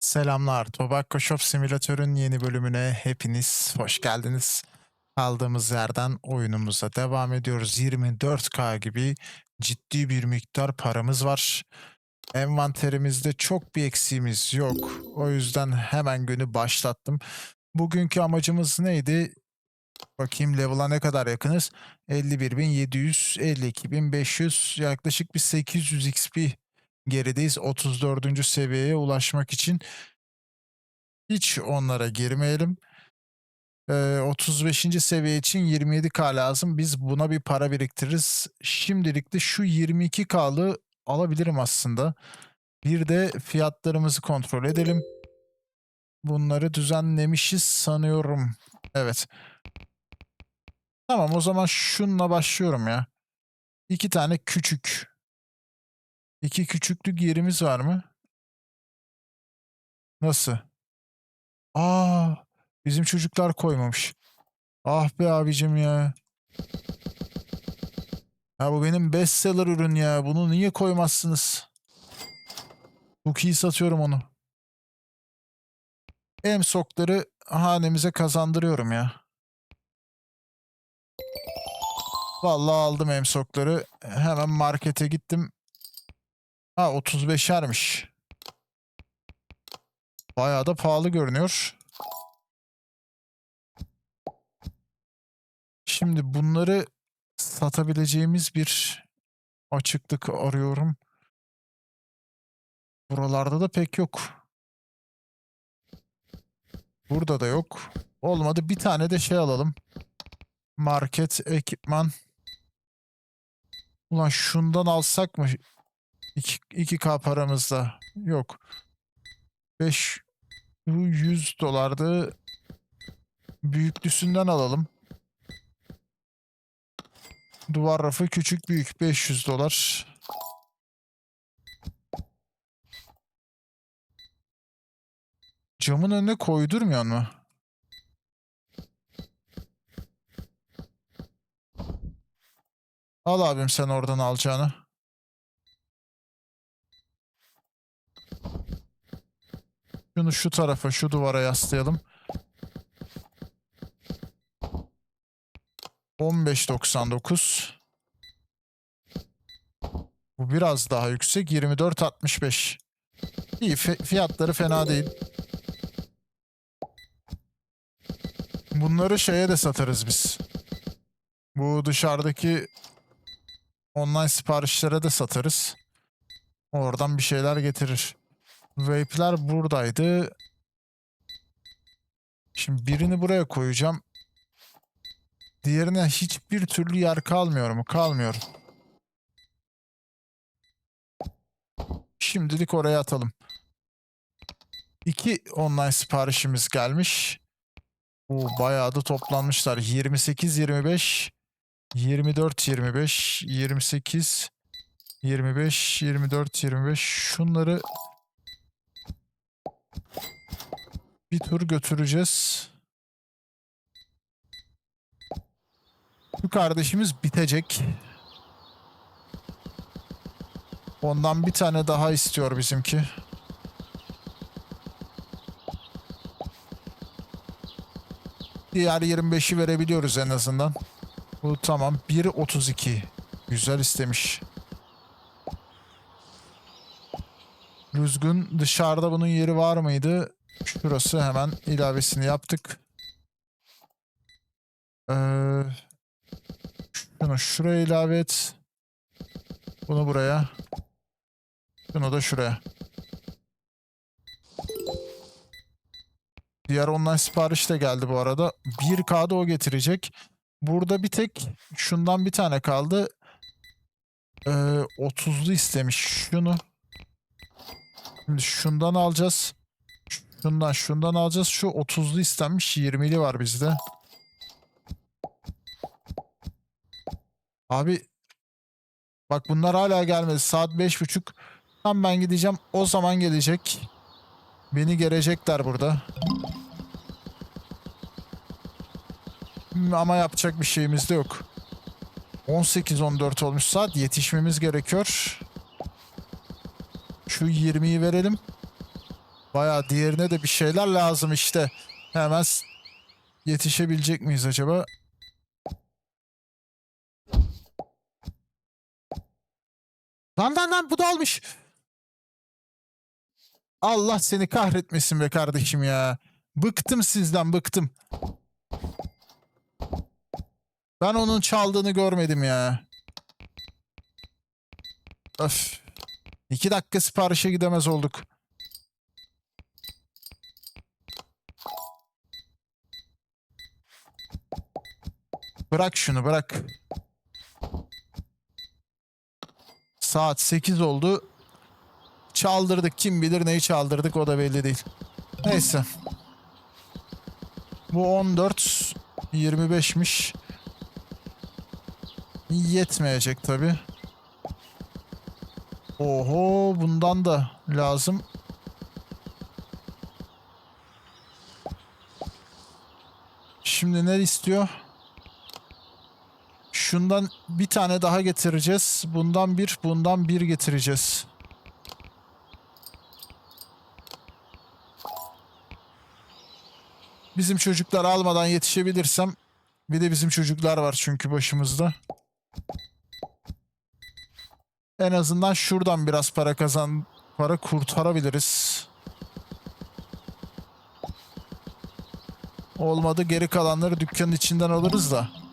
Selamlar. Tobacco Shop Simülatör'ün yeni bölümüne hepiniz hoş geldiniz. Kaldığımız yerden oyunumuza devam ediyoruz. 24K gibi ciddi bir miktar paramız var. Envanterimizde çok bir eksiğimiz yok. O yüzden hemen günü başlattım. Bugünkü amacımız neydi? Bakayım level'a ne kadar yakınız? 51.700, 52.500, yaklaşık bir 800 XP gerideyiz 34. seviyeye ulaşmak için. Hiç onlara girmeyelim. Ee, 35. seviye için 27k lazım. Biz buna bir para biriktiririz. Şimdilik de şu 22k'lı alabilirim aslında. Bir de fiyatlarımızı kontrol edelim. Bunları düzenlemişiz sanıyorum. Evet. Tamam o zaman şununla başlıyorum ya. İki tane küçük. İki küçüklük yerimiz var mı? Nasıl? Aa, bizim çocuklar koymamış. Ah be abicim ya. Ya bu benim bestseller ürün ya. Bunu niye koymazsınız? Çok iyi satıyorum onu. Emsokları hanemize kazandırıyorum ya. Vallahi aldım emsokları. Hemen markete gittim. Ha 35'ermiş. Bayağı da pahalı görünüyor. Şimdi bunları satabileceğimiz bir açıklık arıyorum. Buralarda da pek yok. Burada da yok. Olmadı bir tane de şey alalım. Market, ekipman. Ulan şundan alsak mı? 2, 2K paramızda. Yok. 5 bu 100 dolardı. Büyüklüsünden alalım. Duvar rafı küçük büyük 500 dolar. Camın önüne koydurmuyor mu? Al abim sen oradan alacağını. Şunu şu tarafa, şu duvara yaslayalım. 15.99. Bu biraz daha yüksek. 24.65. İyi fi- fiyatları fena değil. Bunları şeye de satarız biz. Bu dışarıdaki online siparişlere de satarız. Oradan bir şeyler getirir. Vape'ler buradaydı. Şimdi birini buraya koyacağım. Diğerine hiçbir türlü yer kalmıyor mu? Kalmıyor. Şimdilik oraya atalım. İki online siparişimiz gelmiş. Bu bayağı da toplanmışlar. 28, 25, 24, 25, 28, 25, 24, 25. Şunları bir tur götüreceğiz. Şu kardeşimiz bitecek. Ondan bir tane daha istiyor bizimki. Diğer 25'i verebiliyoruz en azından. Bu tamam. 1.32. Güzel istemiş. Rüzgün dışarıda bunun yeri var mıydı? Şurası hemen ilavesini yaptık. Ee, şunu şuraya ilave et. Bunu buraya. Şunu da şuraya. Diğer online sipariş de geldi bu arada. 1K'da o getirecek. Burada bir tek şundan bir tane kaldı. Ee, 30'lu istemiş şunu. Şimdi şundan alacağız. Şundan şundan alacağız. Şu 30'lu istenmiş 20'li var bizde. Abi bak bunlar hala gelmedi. Saat 5.30. Tam ben gideceğim. O zaman gelecek. Beni gelecekler burada. Ama yapacak bir şeyimiz de yok. 18-14 olmuş saat. Yetişmemiz gerekiyor. Şu 20'yi verelim. Bayağı diğerine de bir şeyler lazım işte. Hemen yetişebilecek miyiz acaba? Lan lan lan bu da almış. Allah seni kahretmesin be kardeşim ya. Bıktım sizden bıktım. Ben onun çaldığını görmedim ya. Öf. İki dakika siparişe gidemez olduk. Bırak şunu bırak. Saat 8 oldu. Çaldırdık kim bilir neyi çaldırdık o da belli değil. Neyse. Bu 14 25'miş. Yetmeyecek tabi. Oho bundan da lazım. Şimdi ne istiyor? Şundan bir tane daha getireceğiz. Bundan bir, bundan bir getireceğiz. Bizim çocuklar almadan yetişebilirsem bir de bizim çocuklar var çünkü başımızda. En azından şuradan biraz para kazan para kurtarabiliriz. Olmadı geri kalanları dükkanın içinden alırız da.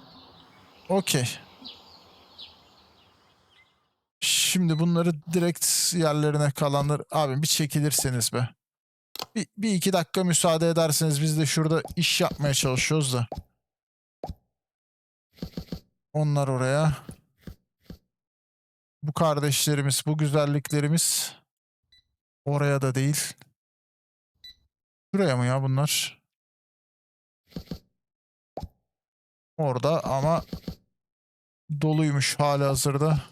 Okey. Şimdi bunları direkt yerlerine kalanlar... Abi bir çekilirseniz be. Bir, bir iki dakika müsaade ederseniz biz de şurada iş yapmaya çalışıyoruz da. Onlar oraya. Bu kardeşlerimiz, bu güzelliklerimiz oraya da değil. Şuraya mı ya bunlar? Orada ama doluymuş hali hazırda.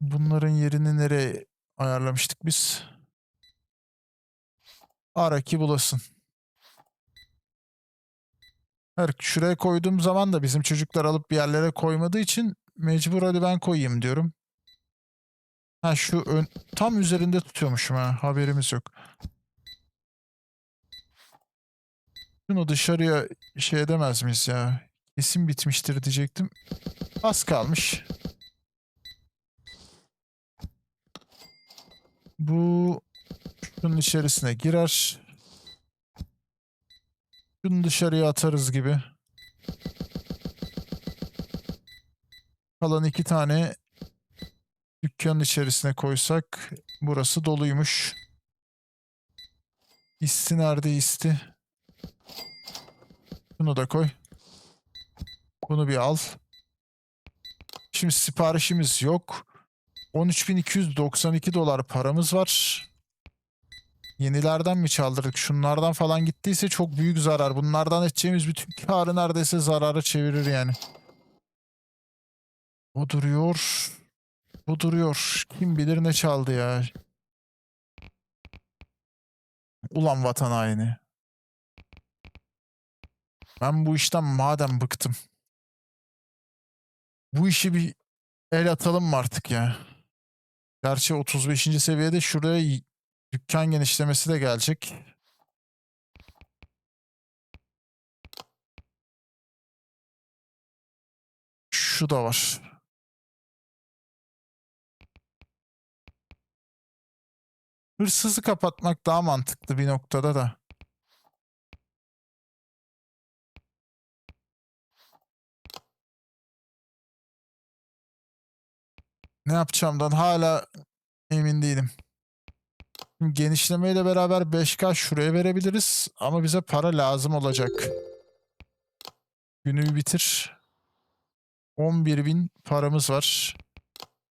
Bunların yerini nereye ayarlamıştık biz? Ara ki bulasın. Her şuraya koyduğum zaman da bizim çocuklar alıp bir yerlere koymadığı için mecbur hadi ben koyayım diyorum. Ha şu ön, tam üzerinde tutuyormuşum ha haberimiz yok. Şunu dışarıya şey edemez miyiz ya? Kesin bitmiştir diyecektim. Az kalmış. Bu şunun içerisine girer. Şunu dışarıya atarız gibi. Kalan iki tane dükkanın içerisine koysak burası doluymuş. İsti nerede isti? Bunu da koy. Bunu bir al. Şimdi siparişimiz yok. 13.292 dolar paramız var. Yenilerden mi çaldırdık? Şunlardan falan gittiyse çok büyük zarar. Bunlardan edeceğimiz bütün karı neredeyse zarara çevirir yani. O duruyor. Bu duruyor. Kim bilir ne çaldı ya. Ulan vatan haini. Ben bu işten madem bıktım. Bu işi bir el atalım mı artık ya? Gerçi 35. seviyede şuraya dükkan genişlemesi de gelecek. Şu da var. Hırsızı kapatmak daha mantıklı bir noktada da. Ne yapacağımdan hala emin değilim. Genişlemeyle beraber 5K şuraya verebiliriz ama bize para lazım olacak. Günü bitir. 11.000 paramız var.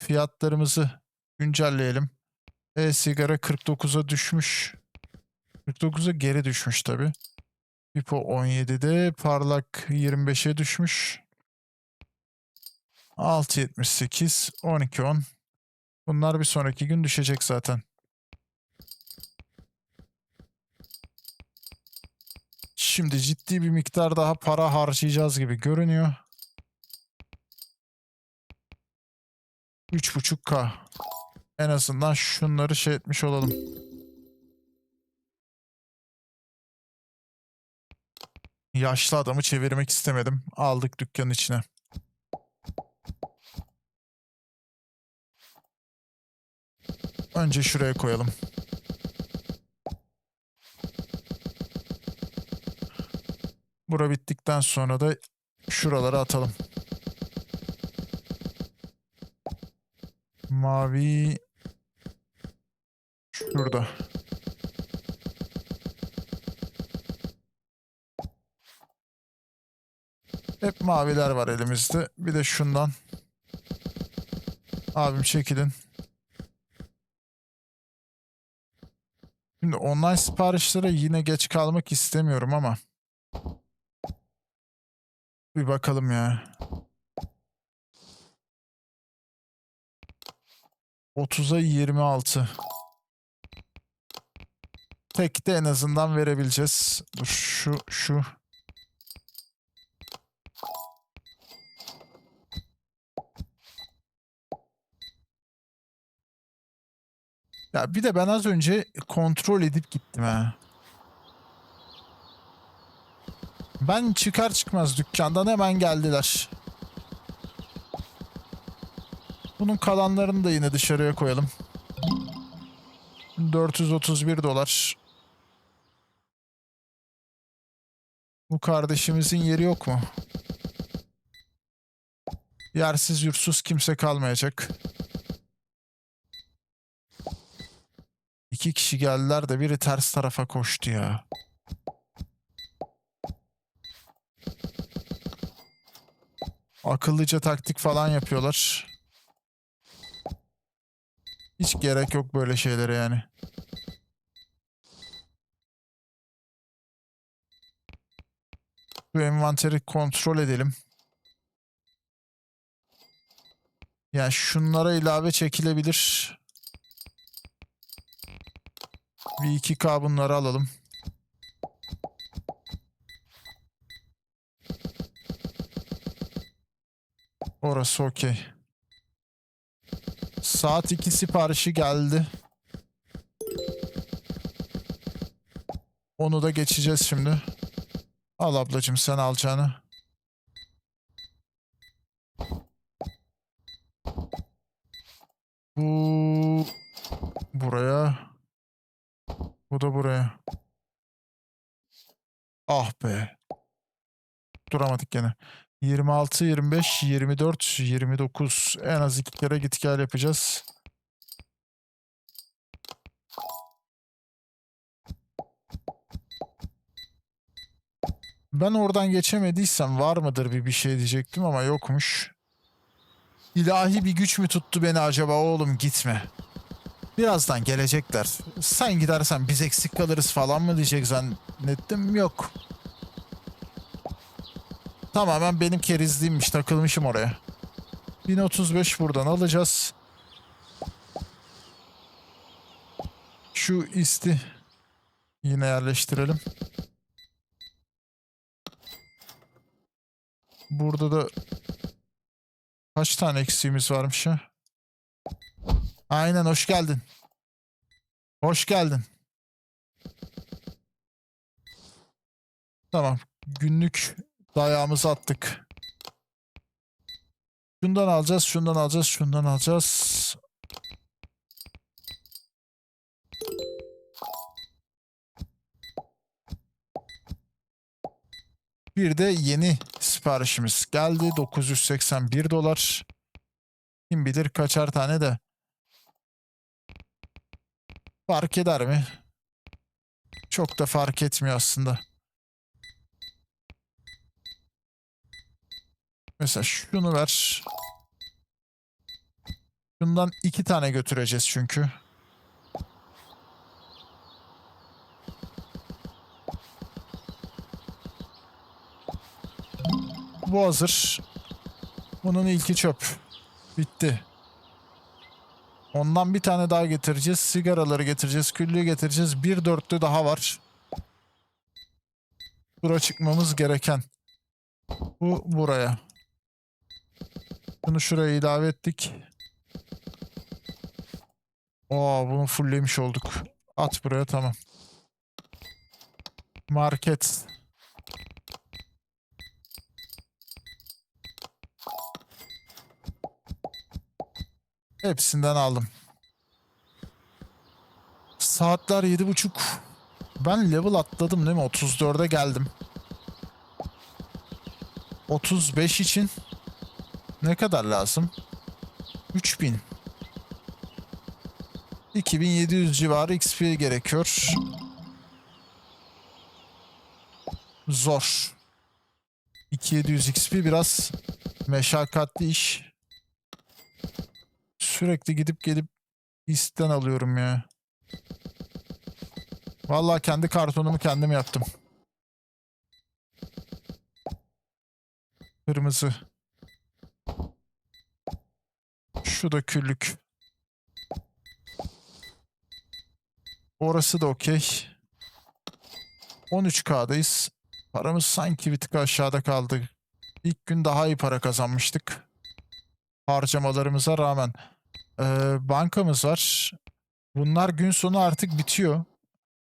Fiyatlarımızı güncelleyelim. E-sigara 49'a düşmüş. 49'a geri düşmüş tabi. Pipo 17'de parlak 25'e düşmüş. 6.78 12.10 Bunlar bir sonraki gün düşecek zaten. Şimdi ciddi bir miktar daha para harcayacağız gibi görünüyor. 3.5K. En azından şunları şey etmiş olalım. Yaşlı adamı çevirmek istemedim. Aldık dükkanın içine. Önce şuraya koyalım. Bura bittikten sonra da şuralara atalım. Mavi şurada. Hep maviler var elimizde. Bir de şundan. Abim çekilin. Şimdi online siparişlere yine geç kalmak istemiyorum ama. Bir bakalım ya. 30'a 26. Tek de en azından verebileceğiz. Dur şu şu. Ya bir de ben az önce kontrol edip gittim ha. Ben çıkar çıkmaz dükkandan hemen geldiler. Bunun kalanlarını da yine dışarıya koyalım. 431 dolar. Bu kardeşimizin yeri yok mu? Yersiz yursuz kimse kalmayacak. İki kişi geldiler de biri ters tarafa koştu ya. Akıllıca taktik falan yapıyorlar. Hiç gerek yok böyle şeylere yani. Bu envanteri kontrol edelim. Yani şunlara ilave çekilebilir. Bir 2K bunları alalım. Orası okey. Saat 2 siparişi geldi. Onu da geçeceğiz şimdi. Al ablacığım sen alacağını. Bu buraya. Bu da buraya. Ah be. Duramadık gene. 26, 25, 24, 29. En az iki kere git gel yapacağız. Ben oradan geçemediysem var mıdır bir bir şey diyecektim ama yokmuş. İlahi bir güç mü tuttu beni acaba oğlum gitme. Birazdan gelecekler. Sen gidersen biz eksik kalırız falan mı diyecek zannettim. Yok. Tamamen benim kerizliğimmiş. Takılmışım oraya. 1035 buradan alacağız. Şu isti yine yerleştirelim. Burada da kaç tane eksiğimiz varmış ya? Aynen hoş geldin. Hoş geldin. Tamam. Günlük dayağımızı attık. Şundan alacağız, şundan alacağız, şundan alacağız. Bir de yeni siparişimiz geldi. 981 dolar. Kim bilir kaçar tane de. Fark eder mi? Çok da fark etmiyor aslında. Mesela şunu ver. Şundan iki tane götüreceğiz çünkü. Bu hazır. Bunun ilki çöp. Bitti. Ondan bir tane daha getireceğiz. Sigaraları getireceğiz. Küllüğü getireceğiz. Bir dörtlü daha var. Bura çıkmamız gereken. Bu buraya. Bunu şuraya ilave ettik. Oo bunu fulllemiş olduk. At buraya tamam. Market. Hepsinden aldım. Saatler yedi buçuk. Ben level atladım değil mi? 34'e geldim. 35 için ne kadar lazım? 3000. 2700 civarı XP gerekiyor. Zor. 2700 XP biraz meşakkatli iş. Sürekli gidip gelip isten alıyorum ya. Vallahi kendi kartonumu kendim yaptım. Kırmızı. Şu da küllük. Orası da okey. 13K'dayız. Paramız sanki bir tık aşağıda kaldı. İlk gün daha iyi para kazanmıştık. Harcamalarımıza rağmen. Ee, bankamız var. Bunlar gün sonu artık bitiyor.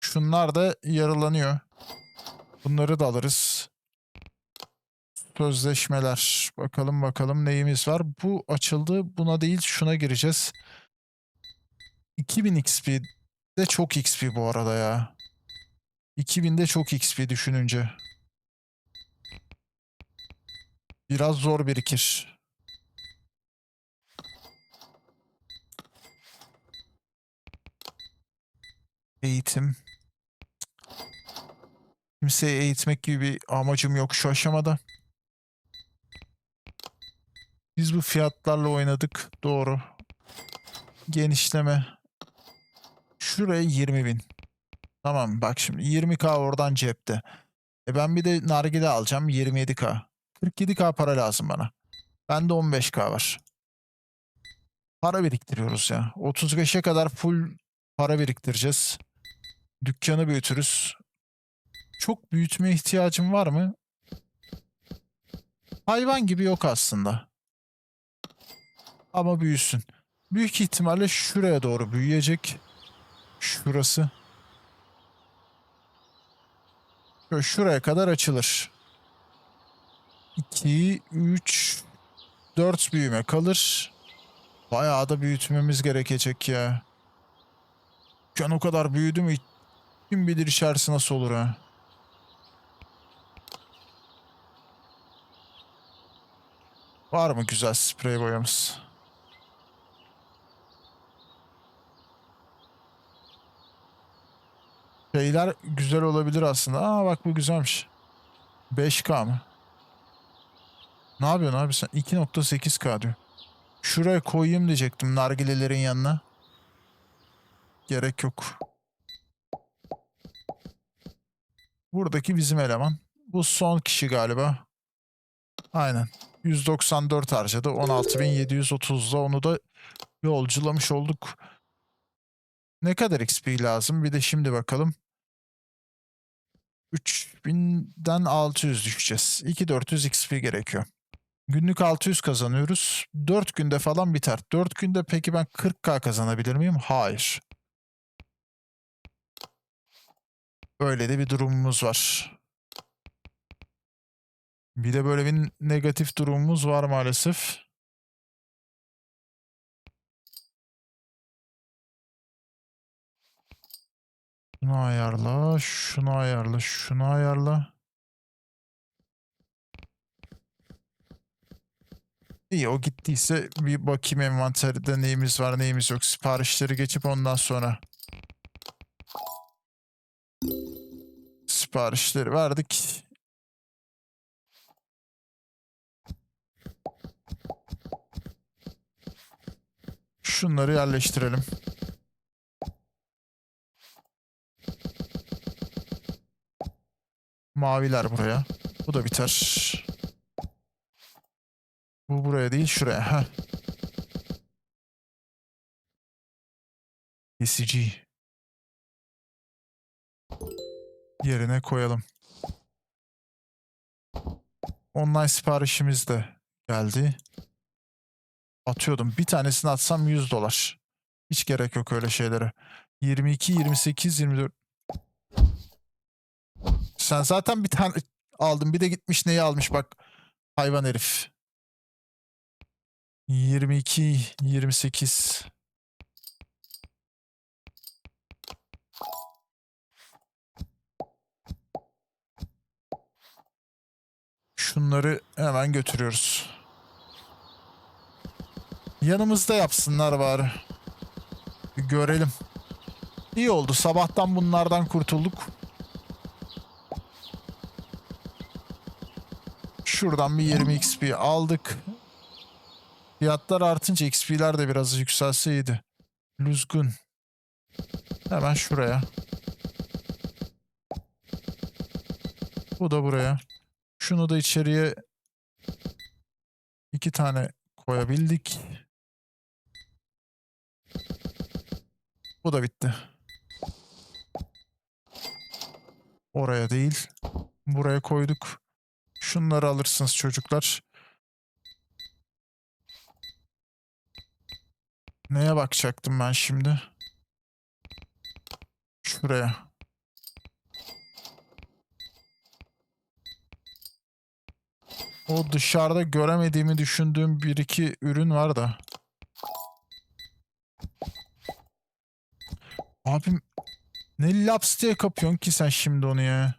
Şunlar da yarılanıyor. Bunları da alırız. Sözleşmeler. Bakalım bakalım neyimiz var. Bu açıldı. Buna değil şuna gireceğiz. 2000 XP de çok XP bu arada ya. 2000'de çok XP düşününce. Biraz zor birikir. Eğitim. Kimseyi eğitmek gibi bir amacım yok şu aşamada. Biz bu fiyatlarla oynadık. Doğru. Genişleme. Şuraya 20 bin. Tamam bak şimdi 20k oradan cepte. E ben bir de nargile alacağım 27k. 47k para lazım bana. Bende 15k var. Para biriktiriyoruz ya. 35'e kadar full para biriktireceğiz. Dükkanı büyütürüz. Çok büyütme ihtiyacım var mı? Hayvan gibi yok aslında. Ama büyüsün. Büyük ihtimalle şuraya doğru büyüyecek. Şurası. Şöyle şuraya kadar açılır. 2, 3, 4 büyüme kalır. Bayağı da büyütmemiz gerekecek ya. Dükkan o kadar büyüdü mü kim bilir içerisi nasıl olur ha. Var mı güzel sprey boyamız? Şeyler güzel olabilir aslında. Aa bak bu güzelmiş. 5K mı? Ne yapıyorsun abi sen? 2.8K diyor. Şuraya koyayım diyecektim nargilelerin yanına. Gerek yok. Buradaki bizim eleman. Bu son kişi galiba. Aynen. 194 harcadı. 16.730'da onu da yolculamış olduk. Ne kadar XP lazım? Bir de şimdi bakalım. 3000'den 600 düşeceğiz. 2400 XP gerekiyor. Günlük 600 kazanıyoruz. 4 günde falan biter. 4 günde peki ben 40k kazanabilir miyim? Hayır. Böyle de bir durumumuz var. Bir de böyle bir negatif durumumuz var maalesef. Şunu ayarla, şunu ayarla, şunu ayarla. İyi o gittiyse bir bakayım envanterde neyimiz var neyimiz yok. Siparişleri geçip ondan sonra. Siparişleri verdik. Şunları yerleştirelim. Maviler buraya. Bu da biter. Bu buraya değil şuraya. Heh. Kesici. Yerine koyalım. Online siparişimiz de geldi. Atıyordum. Bir tanesini atsam 100 dolar. Hiç gerek yok öyle şeylere. 22, 28, 24. Sen zaten bir tane aldın. Bir de gitmiş neyi almış bak. Hayvan herif. 22, 28. Şunları hemen götürüyoruz. Yanımızda yapsınlar bari. Bir görelim. İyi oldu. Sabahtan bunlardan kurtulduk. Şuradan bir 20 XP aldık. Fiyatlar artınca XP'ler de biraz yükselse iyiydi. Lüzgün. Hemen şuraya. Bu da buraya. Şunu da içeriye iki tane koyabildik. Bu da bitti. Oraya değil. Buraya koyduk. Şunları alırsınız çocuklar. Neye bakacaktım ben şimdi? Şuraya. O dışarıda göremediğimi düşündüğüm bir iki ürün var da. Abim ne laps diye kapıyorsun ki sen şimdi onu ya?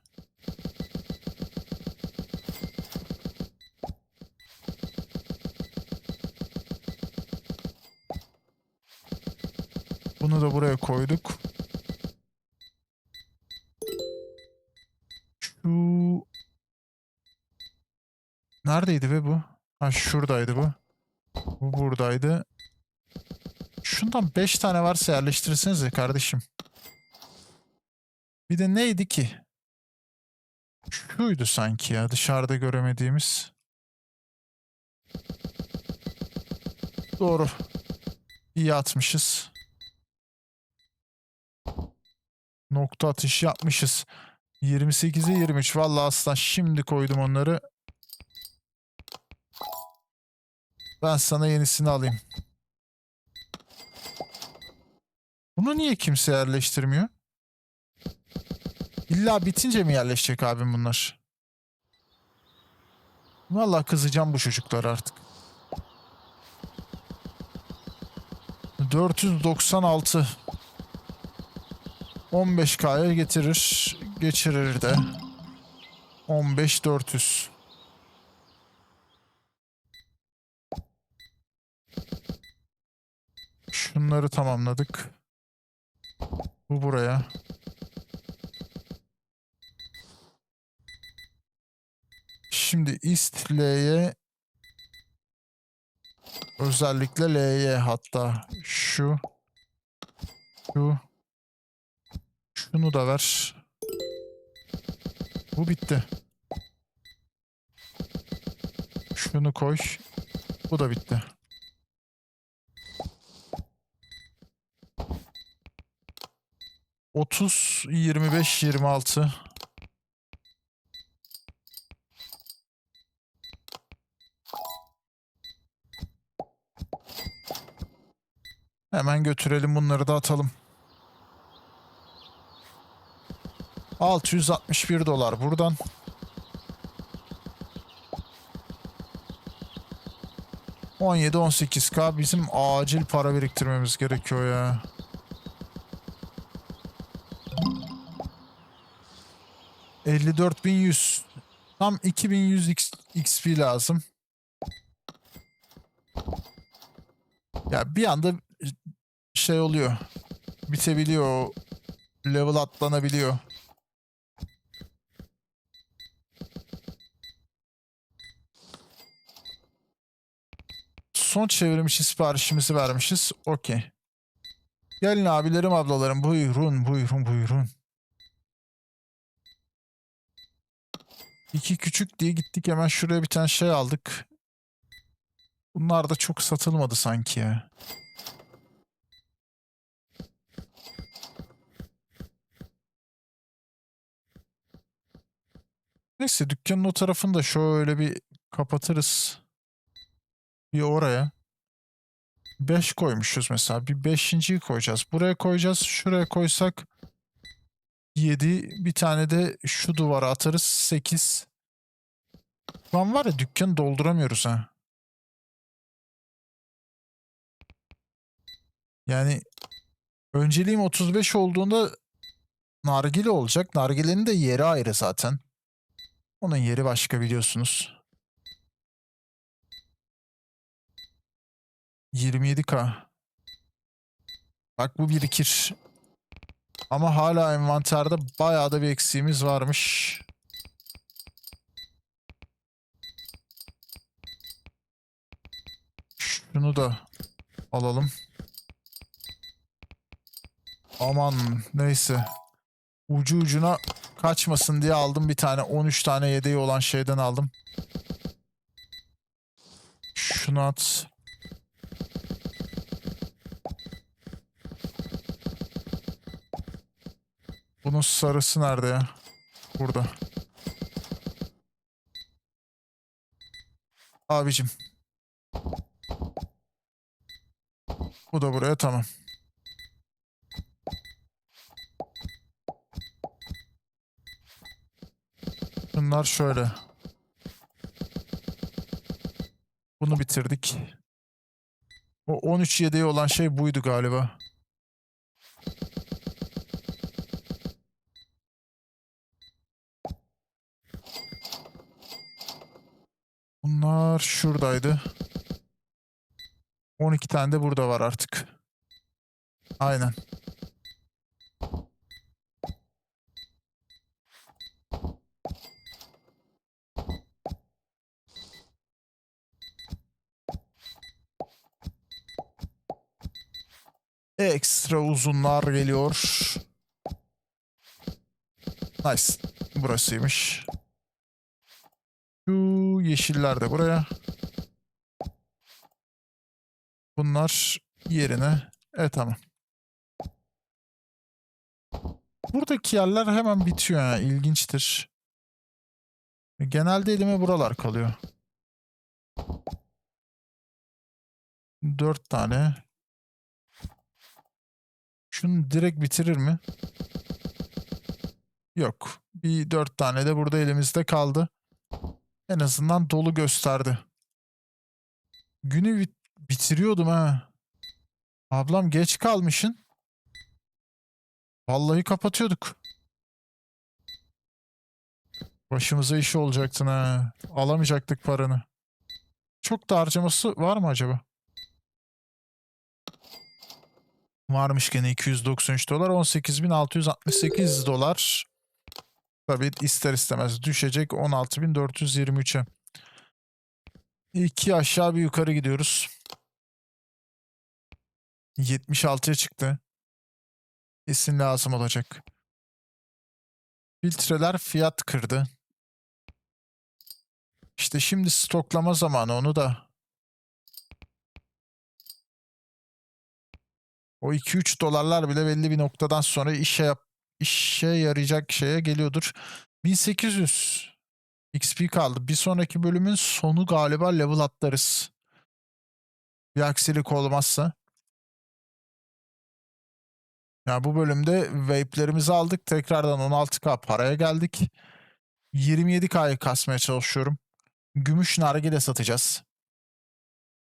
Bunu da buraya koyduk. Neredeydi be bu? Ha şuradaydı bu. Bu buradaydı. Şundan 5 tane varsa yerleştirirsenize kardeşim. Bir de neydi ki? Şuydu sanki ya dışarıda göremediğimiz. Doğru. İyi atmışız. Nokta atış yapmışız. 28'e 23. Vallahi aslan şimdi koydum onları. Ben sana yenisini alayım. Bunu niye kimse yerleştirmiyor? İlla bitince mi yerleşecek abim bunlar? Vallahi kızacağım bu çocuklar artık. 496 15K'ya getirir. Geçirir de. 15 400. Şunları tamamladık. Bu buraya. Şimdi ist L'ye özellikle L'ye hatta şu şu şunu da ver. Bu bitti. Şunu koy. Bu da bitti. Otuz, yirmi beş, yirmi altı. Hemen götürelim bunları da atalım. 661 dolar buradan. On yedi, on sekiz K bizim acil para biriktirmemiz gerekiyor ya. Elli dört bin yüz. Tam 2100 X, XP lazım. Ya bir anda şey oluyor. Bitebiliyor. Level atlanabiliyor. Son çevrim için siparişimizi vermişiz. Okey. Gelin abilerim ablalarım buyurun buyurun buyurun. İki küçük diye gittik hemen şuraya bir tane şey aldık. Bunlar da çok satılmadı sanki ya. Neyse dükkanın o tarafını da şöyle bir kapatırız. Bir oraya. 5 koymuşuz mesela. Bir beşinciyi koyacağız. Buraya koyacağız. Şuraya koysak 7. Bir tane de şu duvara atarız. 8. Şu an var ya dükkanı dolduramıyoruz ha. Yani önceliğim 35 olduğunda nargile olacak. Nargilenin de yeri ayrı zaten. Onun yeri başka biliyorsunuz. 27k. Bak bu birikir. Ama hala envanterde bayağı da bir eksiğimiz varmış. Şunu da alalım. Aman neyse. Ucu ucuna kaçmasın diye aldım bir tane. 13 tane yedeği olan şeyden aldım. Şunu at. Bunun sarısı nerede ya? Burada. Abicim. Bu da buraya tamam. Bunlar şöyle. Bunu bitirdik. O 13 yedeği olan şey buydu galiba. Bunlar şuradaydı. 12 tane de burada var artık. Aynen. Ekstra uzunlar geliyor. Nice. Burasıymış. Şu yeşiller de buraya. Bunlar yerine. Evet tamam. Buradaki yerler hemen bitiyor ya. İlginçtir. Genelde elime buralar kalıyor. Dört tane. Şunu direkt bitirir mi? Yok. Bir dört tane de burada elimizde kaldı. En azından dolu gösterdi. Günü bit bitiriyordum ha. Ablam geç kalmışın. Vallahi kapatıyorduk. Başımıza iş olacaktın ha. Alamayacaktık paranı. Çok da harcaması var mı acaba? Varmış gene 293 dolar. 18.668 dolar. Tabii ister istemez düşecek 16.423'e. İki aşağı bir yukarı gidiyoruz. 76'ya çıktı. Kesin lazım olacak. Filtreler fiyat kırdı. İşte şimdi stoklama zamanı onu da. O 2-3 dolarlar bile belli bir noktadan sonra işe yap işe yarayacak şeye geliyordur. 1800 XP kaldı. Bir sonraki bölümün sonu galiba level atlarız. Bir aksilik olmazsa. Ya bu bölümde vape'lerimizi aldık. Tekrardan 16k paraya geldik. 27k'yı kasmaya çalışıyorum. Gümüş nargile satacağız.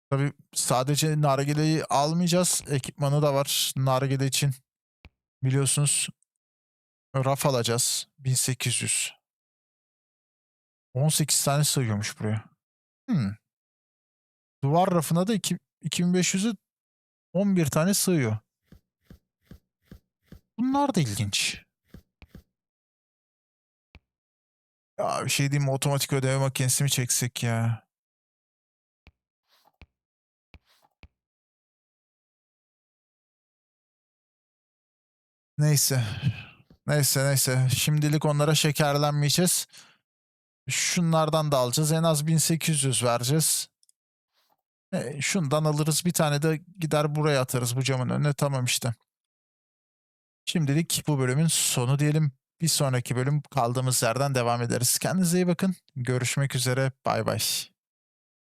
Tabii sadece nargileyi almayacağız. Ekipmanı da var nargile için. Biliyorsunuz raf alacağız. 1800. 18 tane sığıyormuş buraya. Hmm. Duvar rafına da 2, 2500'ü 11 tane sığıyor. Bunlar da ilginç. Ya bir şey diyeyim mi? Otomatik ödeme makinesi mi çeksek ya? Neyse. Neyse neyse. Şimdilik onlara şekerlenmeyeceğiz. Şunlardan da alacağız. En az 1800 vereceğiz. E, şundan alırız. Bir tane de gider buraya atarız bu camın önüne. Tamam işte. Şimdilik bu bölümün sonu diyelim. Bir sonraki bölüm kaldığımız yerden devam ederiz. Kendinize iyi bakın. Görüşmek üzere. Bay bay.